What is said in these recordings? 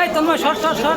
এই তোমার সর সর সর।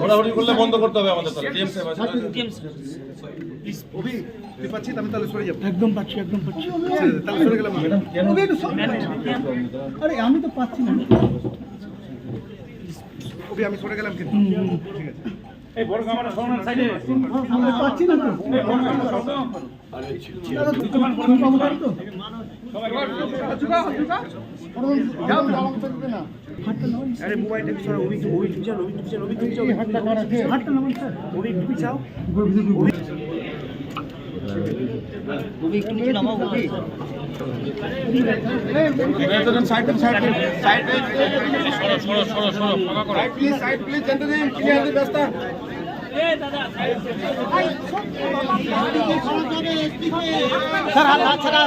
ঘোরাঘুরি করলে বন্ধ করতে হবে আমাদের তাহলে। ডিএম সাহেব একদম পাচ্ছি একদম পাচ্ছি। তাহলে সরে গেলাম সর- আরে আমি তো পাচ্ছি না। আমি সরে গেলাম কিন্তু। আমরা পাচ্ছি না তো। দাদা, তুমি পাবো না তো? সাইড প্লিজ সাইড প্লিজ জানতে দিন ক্লিয়ার রাস্তা স্যার হাত ছাড়া